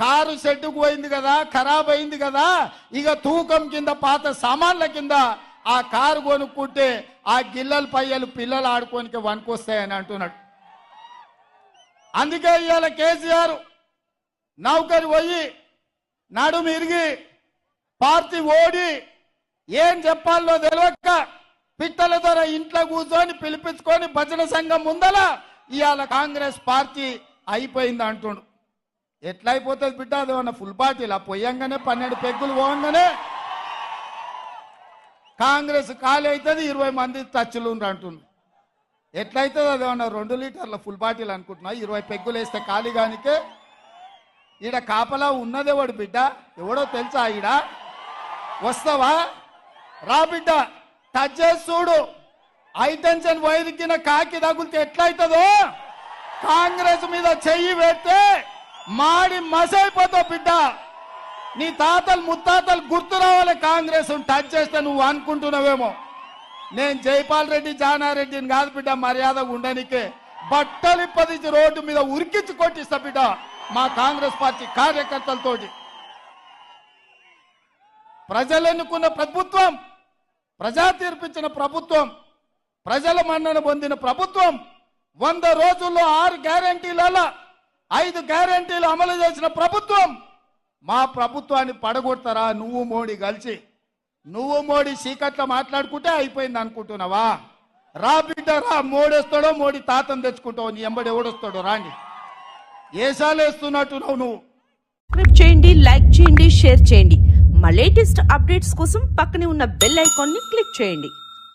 Car షెడ్డుకు పోయింది కదా ఖరాబ్ అయింది కదా ఇక తూకం కింద పాత సామాన్ల కింద ఆ కారు కొనుక్కుంటే ఆ గిల్లల పయ్యలు పిల్లలు ఆడుకోనికి వనుకొస్తాయని అంటున్నాడు. అందుకే ఇవాళ కేసీఆర్ నౌకరి పోయి నడుము ఇరిగి పార్టీ ఓడి ఏం చెప్పాలో తెలియక పిట్టల ద్వారా ఇంట్లో కూర్చొని పిలిపించుకొని భజన సంఘం ముందల ఇవాళ కాంగ్రెస్ పార్టీ అయిపోయింది అంటుండు. ఎట్లయిపోతుంది బిడ్డ? అది ఏమన్నా ఫుల్ పార్టీలా పోయంగానే పన్నెండు పెగ్గులు పోగానే కాంగ్రెస్ ఖాళీ అవుతుంది ఇరవై మంది టచ్లు అంటుంది ఎట్లయితుంది? అది రెండు లీటర్ల ఫుల్ బాటిల్ అనుకుంటున్నా? ఇరవై పెగ్గులు వేస్తే ఖాళీ కానికే ఈడ కాపలా ఉన్నదేవాడు బిడ్డ? ఎవడో తెలుసా ఈడ? వస్తావా? రా బిడ్డ టచ్ చేసి చూడు. హైటెన్షన్ వైరికిన కాకి తగులితే ఎట్లయితుందో? కాంగ్రెస్ మీద చెయ్యి పెడితే మాడి మసైపోతావు బిడ్డ. నీ తాతలు ముత్తాతలు గుర్తు రావాలి కాంగ్రెస్ టచ్ చేస్తే నువ్వు అనుకుంటున్నావేమో. నేను జైపాల్ రెడ్డి జానారెడ్డిని కాదు బిడ్డ మర్యాద ఉండనికే. బట్టలు పదించి రోడ్డు మీద ఉరికించి కొట్టిస్తా బిడ్డ మా కాంగ్రెస్ పార్టీ కార్యకర్తలతోటి. ప్రజలు ఎన్నుకున్న ప్రభుత్వం ప్రజా తీర్పించిన ప్రభుత్వం ప్రజల మన్నన పొందిన ప్రభుత్వం వంద రోజుల్లో ఆరు గ్యారంటీలలో ఐదు గ్యారంటీలు అమలు చేసిన ప్రభుత్వం. మా ప్రభుత్వాన్ని పడగొడతారా? నువ్వు మోడీ కలిసి. నువ్వు మోడీ చీకట్లో మాట్లాడుకుంటే అయిపోయింది అనుకుంటున్నావా? రా బిడ్డ రా. మోడేస్తాడో మోడీ తాతను తెచ్చుకుంటావు? నీ ఎంబడి ఎవడొస్తాడో రాండి. ఏసాలు నువ్వు. సబ్స్క్రైబ్ చేయండి లైక్ చేయండి షేర్ చేయండి. మా లేటెస్ట్ అప్డేట్స్ కోసం పక్కనే ఉన్న బెల్ ఐకాన్ని క్లిక్ చేయండి.